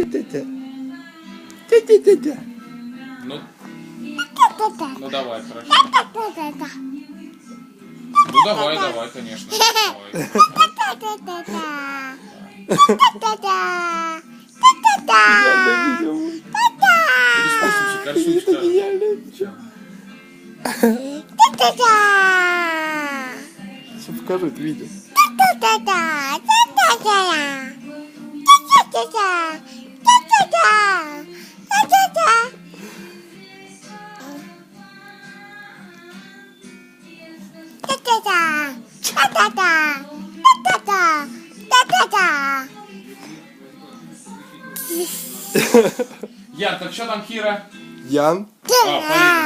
Ти-ти-ти. та-та-та, Ну, ну давай, хорошо. Ну давай, давай, конечно. Давай. Косичка, косичка. Сейчас покажу это видео. Та-та-та. Та-та-та. Та-та-та. Та-та-та. Ян, так что там Кира? Ян. А.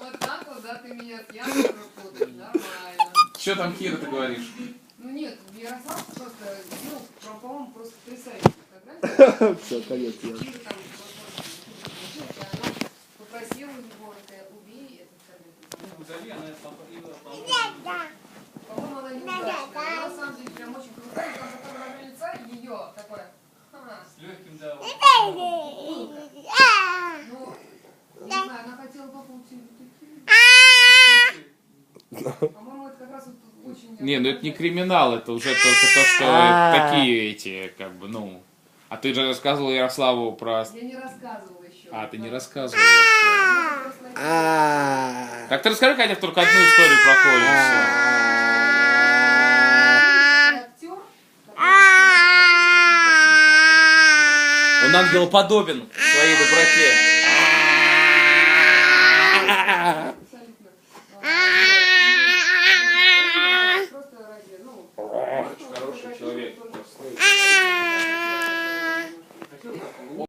Вот так вот, да, ты меня путаешь, нормально. Что там Кира, ты говоришь? Ну нет, Ярослав просто, ну, про- по-моему, просто потрясающий фотография. Все, конец. Ян. Кира там просто, она попросила его, это убей этот совет. По-моему, она не удачная. Она на самом деле прям очень крутая. Там такое выражение лица ее такое. ха, С легким, да. Ну, не знаю, она хотела попутить. По-моему, это как раз вот очень... Не, ну это не криминал, это уже только то, что А. такие эти, как бы, ну... А ты же рассказывал Ярославу про... Я не рассказывала еще. А, ты не рассказывал. Так ты расскажи хотя только одну историю про Колю. Он ангел подобен своей доброте.